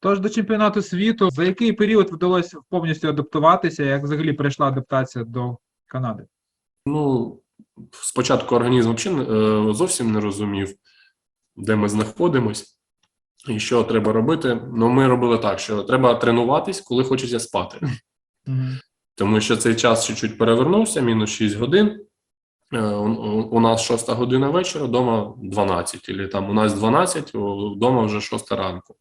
Тож до чемпіонату світу, за який період вдалося повністю адаптуватися, як взагалі прийшла адаптація до Канади? Ну, спочатку організм взагалі е, зовсім не розумів, де ми знаходимось і що треба робити. Ну, ми робили так, що треба тренуватись, коли хочеться спати. Тому що цей час чуть-чуть перевернувся, мінус 6 годин. Е, У, нас 6 година вечора, вдома 12, або там у нас 12, вдома вже 6 ранку.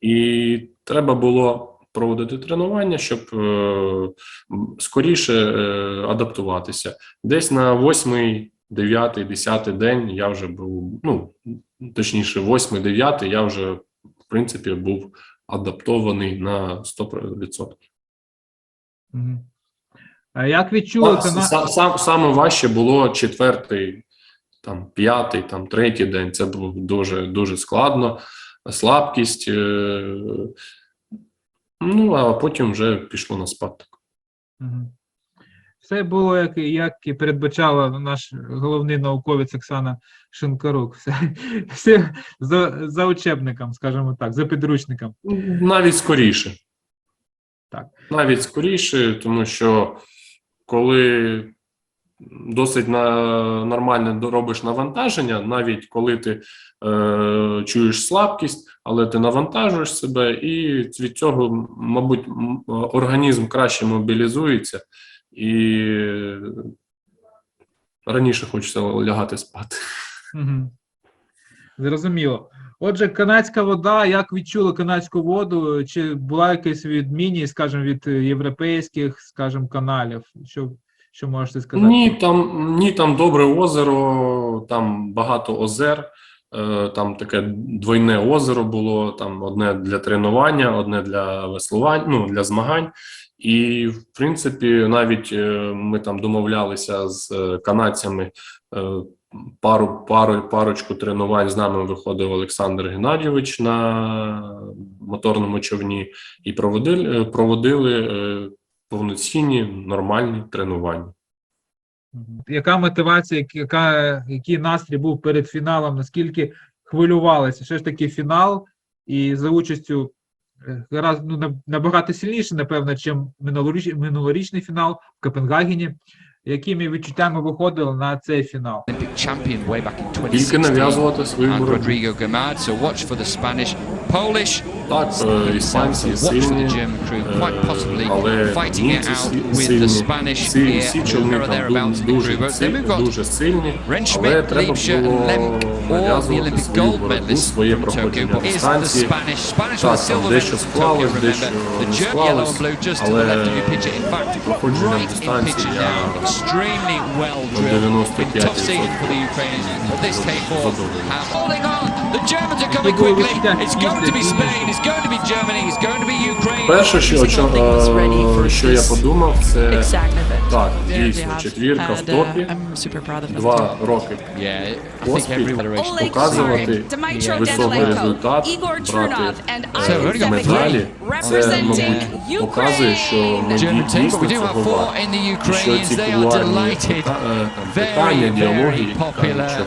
І треба було проводити тренування, щоб е, скоріше е, адаптуватися. Десь на 8, 9, 10 день я вже був, ну точніше, 8, 9 я вже в принципі був адаптований на 100%. Мгм. А як відчули сам, сам, саме важче було четвертий, там, п'ятий, там, третій день. Це було дуже, дуже складно. Слабкість. Е- ну, а потім вже пішло на спад. Все було, як, як і передбачала наш головний науковець Оксана Шинкарук. Все, все за, за учебником, скажімо так, за підручником. Навіть скоріше. Так. Навіть скоріше, тому що коли досить на, нормально робиш навантаження, навіть коли ти е, чуєш слабкість, але ти навантажуєш себе, і від цього, мабуть, організм краще мобілізується і раніше хочеться лягати спати. Зрозуміло. Отже, канадська вода, як відчули канадську воду? Чи була якась відмінність, скажімо, від європейських, скажімо, каналів? Що, що можете сказати? Ні, там ні, там добре озеро, там багато озер. е, Там таке двойне озеро було. Там одне для тренування, одне для веслування, ну для змагань. І в принципі, навіть е, ми там домовлялися з е, канадцями. Пару, пару, парочку тренувань з нами виходив Олександр Геннадійович на моторному човні і проводили, проводили повноцінні нормальні тренування. Яка мотивація, яка, який настрій був перед фіналом? Наскільки хвилювалися? Що ж таки фінал, і за участю е, раз, ну, набагато сильніше, напевно, чим минулоріч, минулорічний фінал в Копенгагені. Якими відчуттями виходили на цей фінал? Тільки нав'язувати свою боротьбу. Rodrigo so watch for the Spanish. Polish Так, е, іспанці сильні, е, але fighting it німці out with the сильні. Spanish Всі, всі човни там дуже, дуже сильні, але треба було нав'язувати свою gold боротьбу, своє проходження дистанції. Так, the там silver дещо склалось, дещо The не German yellow and склалось, але your picture. In fact, проходження дистанції я extremely well на 95% tough season for the Ukrainians, but this take four задоволений. Have holding on. The Germans are coming quickly. It's going to be Spain. It's going to be Germany. It's going to be Ukraine. Перше, що, що, е, я подумав, це так, дійсно, четвірка в uh, топі, два роки Поспіль показувати високий результат, брати медалі. Це, мабуть, показує, що ми дійсно цього варті. що ці кулуарні е, питання, діалоги, що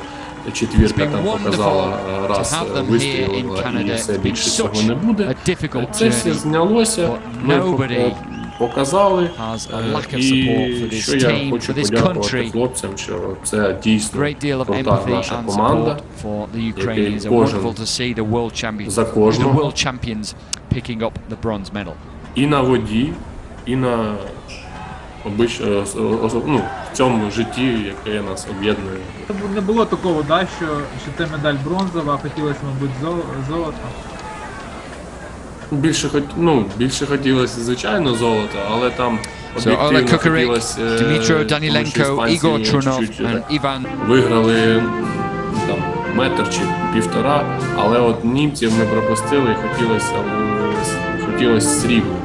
четвірка It's been там wonderful показала е, to раз have е, them here in вистрілила і Canada. все It's been більше цього such не буде. a difficult Це все journey. знялося, but ми nobody по- показали. has a е, lack of support for І this що я team, хочу for this подякувати country. хлопцям, що це дійсно Great deal of крута empathy наша and команда. support for the Ukrainians. And кожен wonderful to see the world champions, за the кожного. world champions picking up the bronze medal. і на воді, і на обич... е, ос- ну, в цьому житті, яке нас об'єднує. Не було такого, да, що, що це медаль бронзова, а хотілося, мабуть, зол- золото. Більше хот... ну, більше хотілося, звичайно, золота, але там об'єктивно хотілося, е, Trunov чуть-чуть, е, and Ivan виграли там метр чи півтора, але от німців ми пропустили і хотілося, е, хотілося срібло.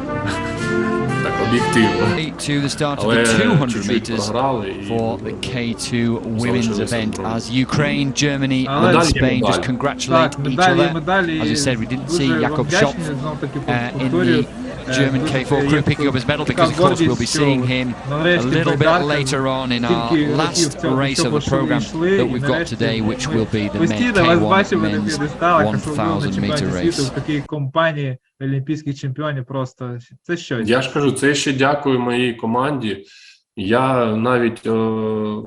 Так, об'єктивно. to the start of Але the 200 чуть-чуть meters програли і for the K2 women's Залишилися event бронзи. as Ukraine, Germany Але and медалі є Spain just медалі. congratulate Так, each медалі, other. медалі. As you said, we didn't see Дуже вам Jakob вдячні, Schopf знов таки uh, in повторюю. the German K4 crew picking up his medal because, of course, we'll be seeing him a little bit later on in our last в race of the шоу program that we've got today, which will be the men- K1 men's п'єдесталах, особливо на 1000 чемпіонаті meter race. такій компанії олімпійських чемпіонів. Просто це щось. Я ж кажу, це ще дякую моїй команді. Я навіть е, в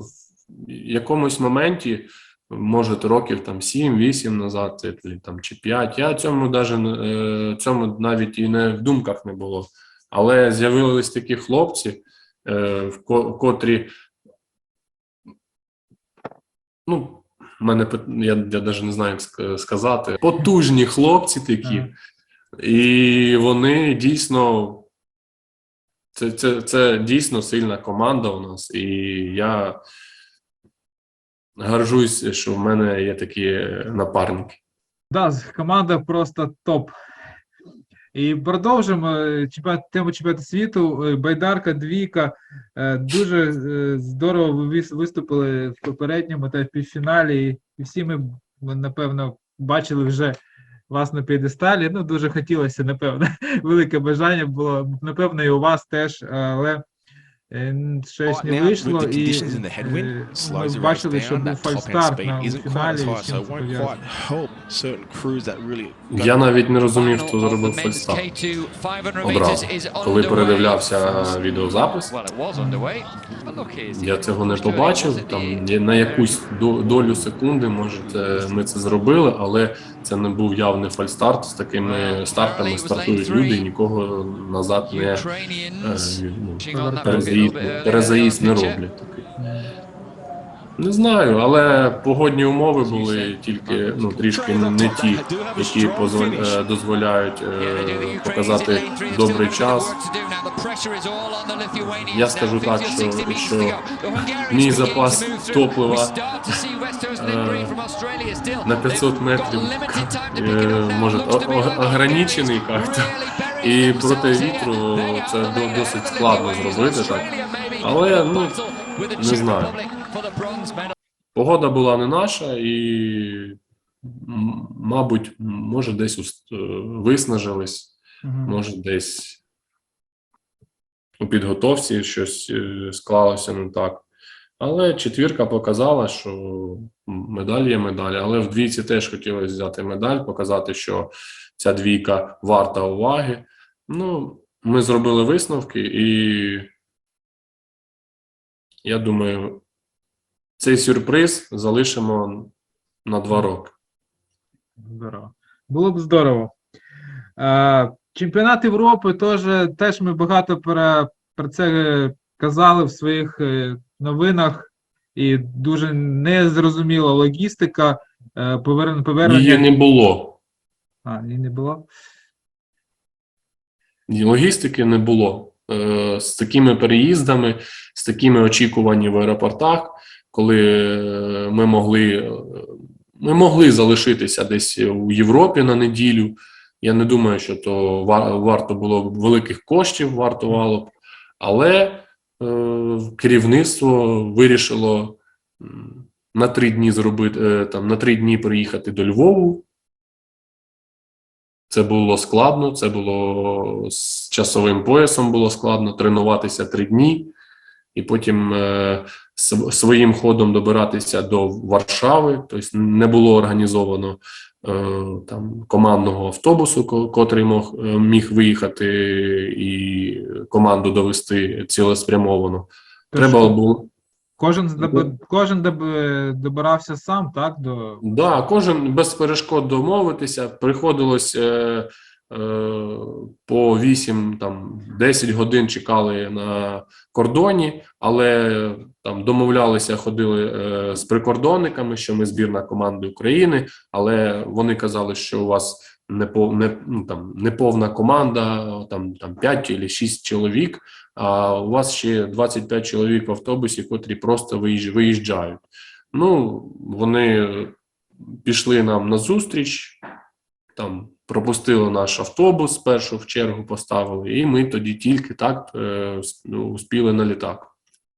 якомусь моменті, може, років там 7-8 назад, там, чи 5, я цьому, даже, не- е, цьому навіть і не в думках не було. Але з'явились такі хлопці, е, котрі, ну, мене я, я навіть не знаю, як сказати, потужні хлопці такі. І вони дійсно це, це, це дійсно сильна команда у нас, і я горжусь, що в мене є такі напарники. Да, команда просто топ. І продовжимо е, чемпіонат, тему чемпіонату світу. Е, Байдарка, двійка. Е, Дуже здорово ви виступили в попередньому та в півфіналі. І всі ми, напевно, бачили вже вас на п'єдесталі. Ну, дуже хотілося, напевно. Велике бажання було. Напевно, і у вас теж, але щось не Right now, вийшло. with the І conditions in the headwind, е, slows ми the race бачили, що down. був That top end фальстарт speed на isn't quite фіналі. as і high, з чим so it це won't пов'язано. quite help certain crews that really. Я навіть не розумів, хто зробив фальстарт. K2 500 Одразу, коли передивлявся відеозапис. Я the цього не побачив. Там на якусь до- долю секунди, може, ми це зробили, але це не був явний фальстарт. З такими стартами стартують люди, і нікого назад не, е, ну, перезаїзд, не роблять такий. роблять. Не знаю, але погодні умови були тільки ну трішки не ті, які е, дозволяють е, показати добрий час. Я скажу так, що, що мій запас топлива е, на 500 метрів е, може ограничений як-то. І проти вітру це до- досить складно зробити так. Але ну не знаю. Погода була не наша, і, мабуть, може, десь е, виснажились, може, десь у підготовці щось е, склалося не так. Але четвірка показала, що медаль є медаль. Але в двійці теж хотілося взяти медаль, показати, що ця двійка варта уваги. Ну, ми зробили висновки, і я думаю, цей сюрприз залишимо на два роки. Здорово. Було б здорово. Е, Чемпіонат Європи теж, теж ми багато про, про це казали в своїх е, новинах, і дуже незрозуміла логістика. е, Повернення, повернення. Її не було. А, її не було. Логістики не було. З такими переїздами, з такими очікуваннями в аеропортах, коли е, ми могли, е, ми могли залишитися десь у Європі на неділю. Я не думаю, що то варто було б великих коштів, вартувало б, але е, керівництво вирішило на три дні зробити е, там на три дні приїхати до Львову. Це було складно, це було з часовим поясом було складно тренуватися три дні, і потім е, своїм ходом добиратися до Варшави. Тобто не було організовано е, там командного автобусу, ко- котрий мог, е, міг виїхати і команду довести цілеспрямовано. Тож Треба було Кожен, кожен доб- добирався сам, так? До... Да, кожен без перешкод домовитися. Приходилось е, е, по 8 там 10 годин чекали на кордоні, але там домовлялися, ходили е, з прикордонниками, що ми збірна команди України, але вони казали, що у вас не не, ну, там, не повна команда, там, там 5 чи 6 чоловік, а у вас ще 25 чоловік в автобусі, котрі просто виїжджають. Ну, вони пішли нам на зустріч, там пропустили наш автобус, першу в чергу поставили, і ми тоді тільки так е, ну, успіли на літак.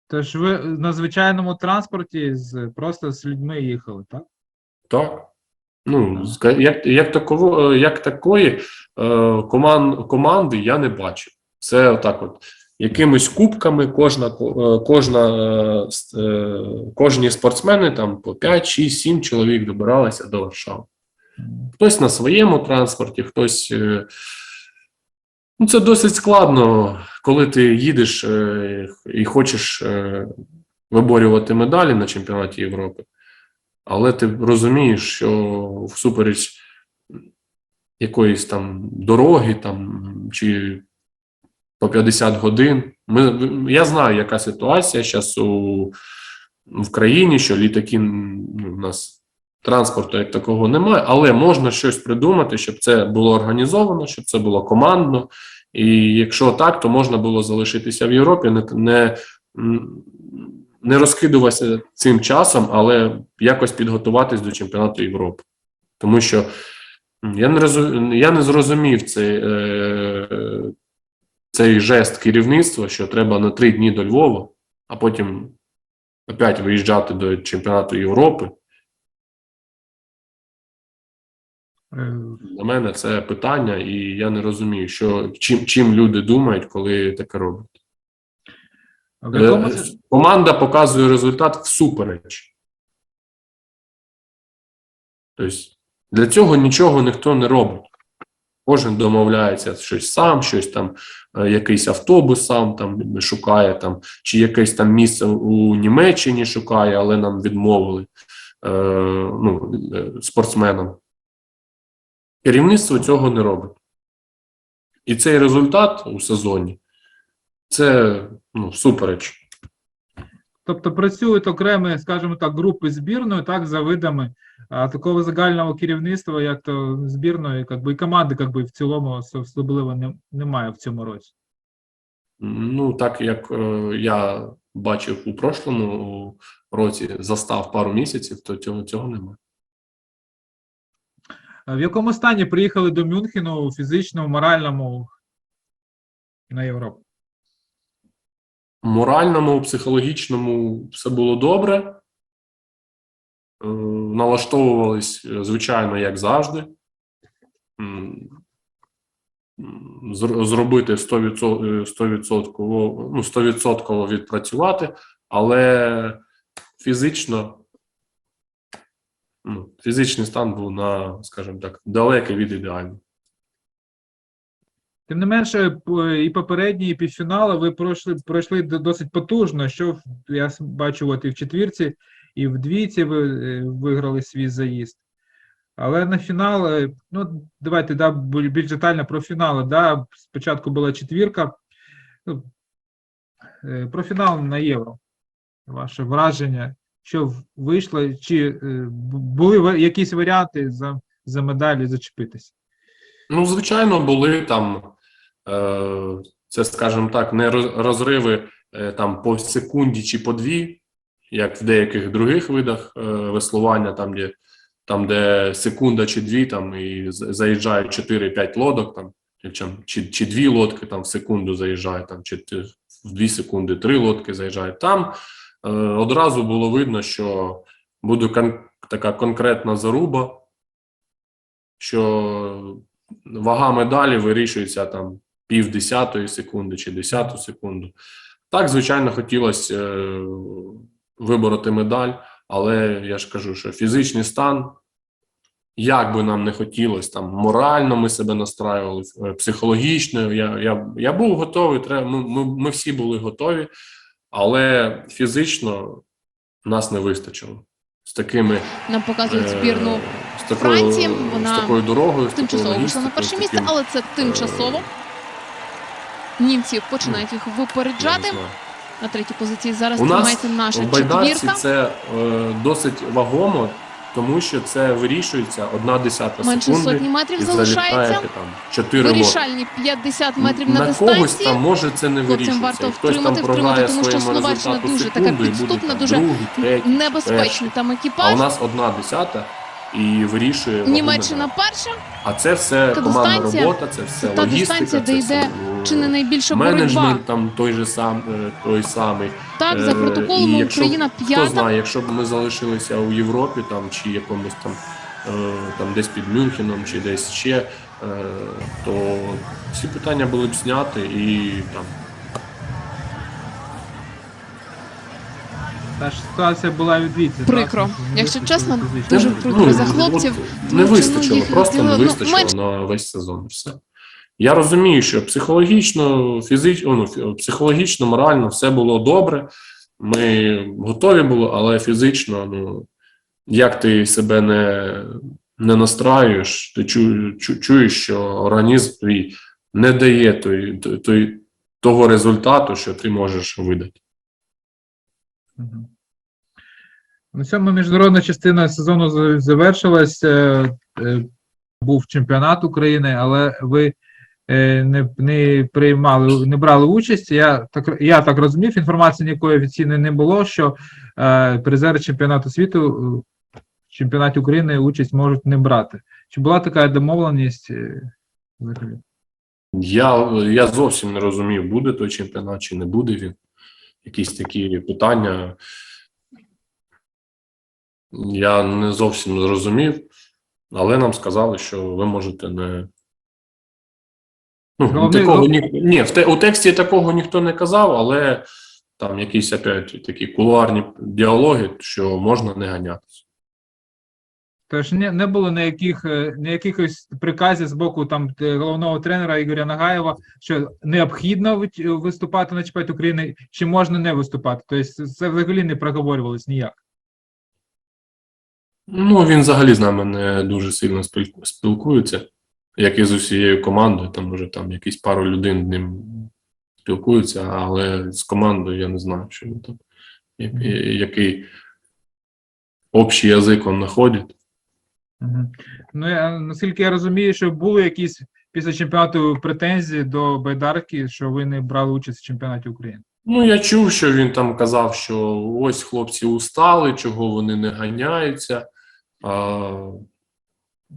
Тож ви на звичайному транспорті з, просто з людьми їхали, так? Так. Ну, як, як, таково, е, як такої е, коман, команди я не бачив. Це отак от. Якимись кубками кожна, ко- е, кожна, е, кожні спортсмени там по 5, 6, 7 чоловік добиралися до Варшави. Хтось на своєму транспорті, хтось. е, Ну, це досить складно, коли ти їдеш е, і хочеш е, виборювати медалі на чемпіонаті Європи. Але ти розумієш, що всупереч якоїсь там дороги там, чи по 50 годин. Ми, я знаю, яка ситуація зараз у, в країні, що літаки ну, у нас транспорту як такого немає, але можна щось придумати, щоб це було організовано, щоб це було командно. І якщо так, то можна було залишитися в Європі, не, не, не розкидуватися цим часом, але якось підготуватись до чемпіонату Європи. Тому що я не, розу- я не зрозумів цей, е, цей жест керівництва, що треба на три дні до Львова, а потім опять виїжджати до чемпіонату Європи. Для мене це питання, і я не розумію, що чим, чим люди думають, коли таке роблять. Е, Команда показує результат всупереч. Тобто для цього нічого ніхто не робить. Кожен домовляється щось сам, щось там, е, якийсь автобус сам там шукає, там, чи якесь там місце у Німеччині шукає, але нам відмовили е, ну, е, спортсменам. Керівництво цього не робить. І цей результат у сезоні це ну, всупереч. Тобто працюють окремі, скажімо так, групи збірної, так, за видами, а такого загального керівництва, як то збірної, як би, і команди, як би, в цілому особливо не, немає в цьому році. Ну, так як е, я бачив у прошлому році, застав пару місяців, то цього, цього немає. В якому стані приїхали до Мюнхену у фізичному, моральному на Європу? Моральному, психологічному все було добре. Е, Налаштовувались, е, звичайно, як завжди. Зробити 100%, е, 100%, ну, 100% відпрацювати, але фізично, ну, фізичний стан був на, скажімо так, далекий від ідеального. Тим не менше, і попередні, і півфінали ви пройшли, пройшли досить потужно, що я бачу от і в четвірці, і в двійці ви е, виграли свій заїзд. Але на фінал, е, ну давайте да, більш детально про фінали. Да, спочатку була четвірка. Ну, е, про фінал на євро. Ваше враження, що вийшло, чи е, були якісь варіанти за, за медалі зачепитися? Ну, звичайно, були там, е, це, скажімо так, не розриви е, там по секунді чи по дві, як в деяких других видах веслування, там, де, там, де секунда чи дві, там і заїжджають 4-5 лодок, там, чи, чи, дві лодки там в секунду заїжджають, там, чи в дві секунди три лодки заїжджають. Там одразу було видно, що буде кон- така конкретна заруба, що вага медалі вирішується там пів десятої секунди чи десяту секунду. Так, звичайно, хотілося е, вибороти медаль, але я ж кажу, що фізичний стан, як би нам не хотілося, там морально ми себе настраювали, е, психологічно. Я, я, я був готовий, треба, ми, ми, ми всі були готові, але фізично нас не вистачило. З такими Нам показують е, збірну з такою, Франції. з такою дорогою, тимчасово вийшла на перше місце, але це тимчасово. Німці починають їх випереджати. На третій позиції зараз У нас тримається наша В байдарці четвірка. це е, досить вагомо, тому що це вирішується одна десята Менше секунди. сотні метрів і залишається. там 4 лодки. Вирішальні 50 метрів на, на когось дистанції. там може це не вирішується. варто хтось там програє тому що своєму Словаччина результату дуже така секунду буде підступна, дуже другий, третій, Небезпечний там а у нас одна десята і вирішує Німеччина перша. А це все Та командна робота, це все та логістика, дистанція, це де йде Чи не найбільша боротьба? менеджмент там той же сам, е, той самий. Так, за Е, протоколом і якщо- Україна Хто знає, якщо б ми залишилися у Європі там чи якомусь там там десь під Мюнхеном чи десь ще, е, то всі питання були б зняті і там Та ж ситуація була відвідця. Прикро. Якщо чесно, дуже Ну, прикро за хлопців. Не тому ну, вистачило, їх просто не ну, вистачило на весь сезон. Все. Я розумію, що психологічно, фізично, ну, психологічно, морально все було добре. Ми готові були, але фізично, ну, як ти себе не, не настраюєш, ти чу, чу, чуєш, що організм твій не дає той, той, того результату, що ти можеш видати. На цьому міжнародна частина сезону за- завершилась. Е, е, Був чемпіонат України, але ви не, не приймали, не брали участь. Я так, я так розумів, інформації ніякої офіційної не було, що е, призери чемпіонату світу е, в чемпіонаті України участь можуть не брати. Чи була така домовленість? е, взагалі? Я, я зовсім не розумів, буде той чемпіонат чи не буде він. Якісь такі питання. Я не зовсім зрозумів, але нам сказали, що ви можете не. Головне, такого, ні, ні, в те, у тексті такого ніхто не казав, але там якісь опять такі кулуарні діалоги, що можна не ганятися. Тож не, не було ніяких, е, ніяких приказів з боку там е, головного тренера Ігоря Нагаєва, що необхідно виступати на чемпіонаті України, чи можна не виступати. Тобто це взагалі не проговорювалось ніяк. Ну, він взагалі з нами не дуже сильно спілкується, як і з усією командою. Там може там якісь пару людей ним спілкуються, але з командою я не знаю, що він там, який общий язик він знаходить. Ну, я, наскільки я розумію, що були якісь після чемпіонату претензії до Байдарки, що ви не брали участь в чемпіонаті України. Ну, я чув, що він там казав, що ось хлопці устали, чого вони не ганяються. А,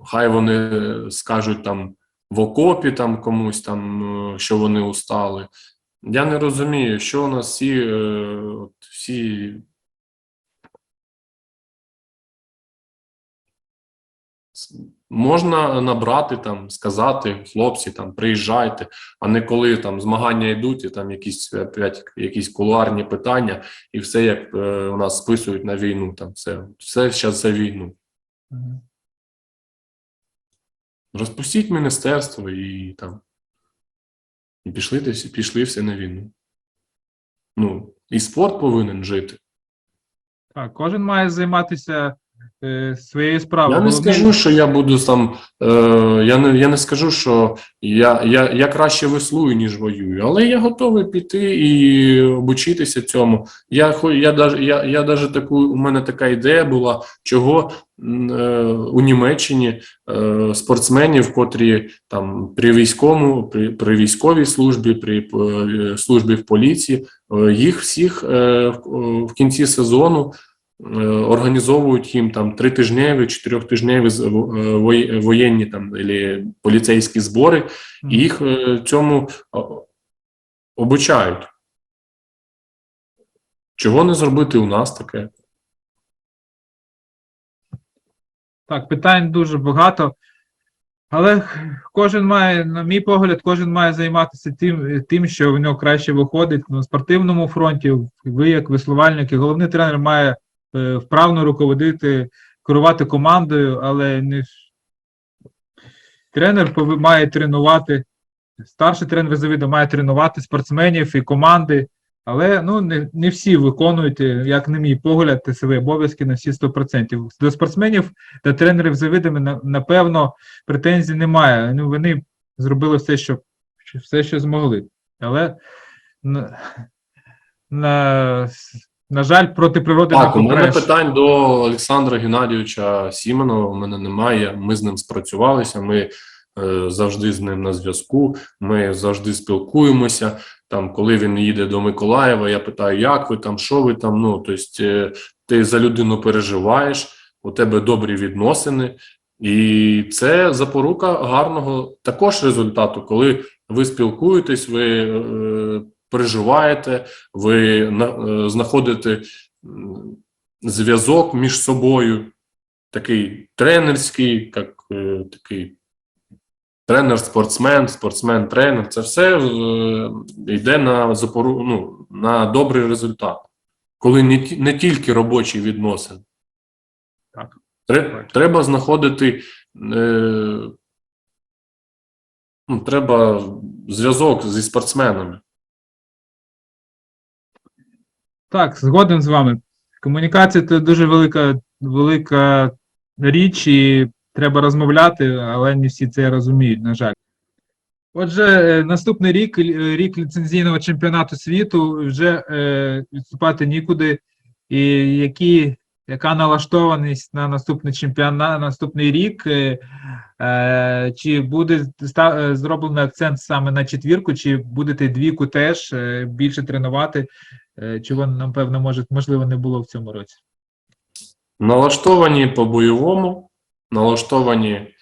хай вони скажуть там в окопі там комусь там, е, що вони устали. Я не розумію, що у нас всі, е, всі можна набрати там, сказати, хлопці, там приїжджайте, а не коли там змагання йдуть, і там якісь опять, якісь кулуарні питання, і все як е, у нас списують на війну. Там все, все зараз за війну. Розпустіть міністерство і там. І пішли, десь- пішли все на війну. Ну, і спорт повинен жити. Так, кожен має займатися е, своєю справою. Я не Головне- скажу, що я буду там. Е, я, не, я не скажу, що я, я, я краще веслую, ніж воюю, але я готовий піти і обучитися цьому. Я, я, даже, я, я даже таку, у мене така ідея була, чого е, у Німеччині е, спортсменів, котрі там при військовому, при, при військовій службі, при е, службі в поліції, е, їх всіх е, в, в кінці сезону е, організовують їм там тритижневі, чотирьохтижневі в- е, воєнні там або поліцейські збори, і їх е, цьому обучають. Чого не зробити у нас таке? Так, питань дуже багато. Але кожен має, на мій погляд, кожен має займатися тим, тим, що в нього краще виходить на спортивному фронті. Ви, як веслувальник, і головний тренер має е, вправно руководити, керувати командою, але не тренер має тренувати, старший тренер завіду має тренувати спортсменів і команди. Але ну не, не всі виконують, е, як на мій погляд, свої обов'язки на всі 100%. До спортсменів та тренерів за видами, напевно, претензій немає. Ну, вони зробили все, що- все, що змогли. Але на, на, на жаль, проти природи Так, у мене питань до Олександра Геннадійовича Сіменова у мене немає. Ми з ним спрацювалися. Ми е, завжди з ним на зв'язку. Ми завжди спілкуємося. Там, коли він їде до Миколаєва, я питаю, як ви там, що ви там. Ну, тобто, е, ти за людину переживаєш, у тебе добрі відносини, і це запорука гарного також результату, коли ви спілкуєтесь, ви е, переживаєте, ви е, знаходите зв'язок між собою. такий тренерський, як е, такий тренер-спортсмен, спортсмен-тренер. Це все е, йде на запору, ну, на добрий результат. Коли не, не тільки робочі відносини. Так. Треба знаходити. Е, ну, треба зв'язок зі спортсменами. Так, згоден з вами. Комунікація це дуже велика, велика річ, і треба розмовляти, але не всі це розуміють, на жаль. Отже, е, наступний рік, е, рік ліцензійного чемпіонату світу, вже е, відступати нікуди. І які, яка налаштованість на наступний чемпіонат, на наступний рік? Е, е, чи буде е, зроблений акцент саме на четвірку, чи будете двійку теж більше тренувати? Чого, напевно, може, можливо, не було в цьому році. Налаштовані по-бойовому, налаштовані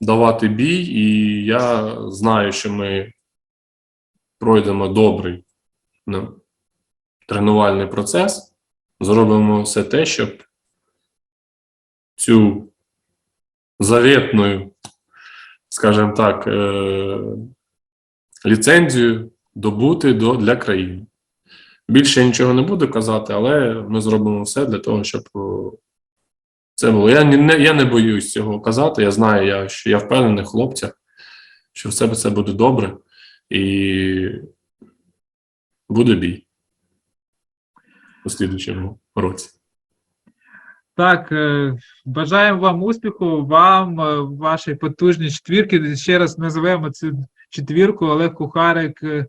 давати бій, і я знаю, що ми пройдемо добрий ну, тренувальний процес, зробимо все те, щоб цю завітну, скажімо так, е- ліцензію добути до, для країни. Більше я нічого не буду казати, але ми зробимо все для того, щоб це було. Я не, я не боюсь цього казати. Я знаю, я, що я впевнений в хлопцях, що все це буде добре і буде бій у році. Так, е, бажаємо вам успіху, вам, е, вашій потужній четвірки. Ще раз називаємо цю четвірку Олег Кухарик, е,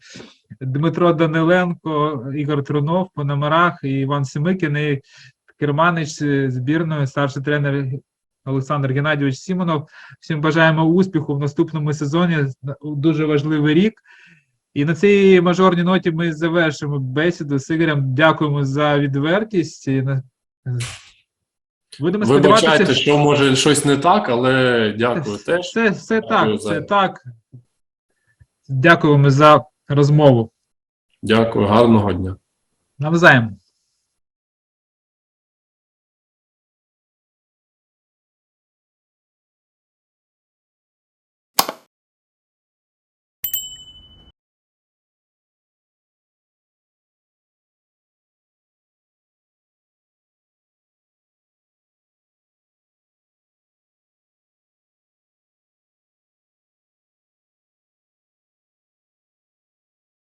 Дмитро Даниленко, Ігор Трунов по номерах і Іван Семикін і керманич збірної, старший тренер Олександр Геннадійович Сімонов. Всім бажаємо успіху в наступному сезоні. Дуже важливий рік. І на цій мажорній ноті ми завершимо бесіду з Ігорем. Дякуємо за відвертість. Будемо Вибачайте, що може щось не так, але дякую теж. Все, все Дякую так, за- все так. Дякуємо за розмову. Дякую, гарного дня. Навзаєм.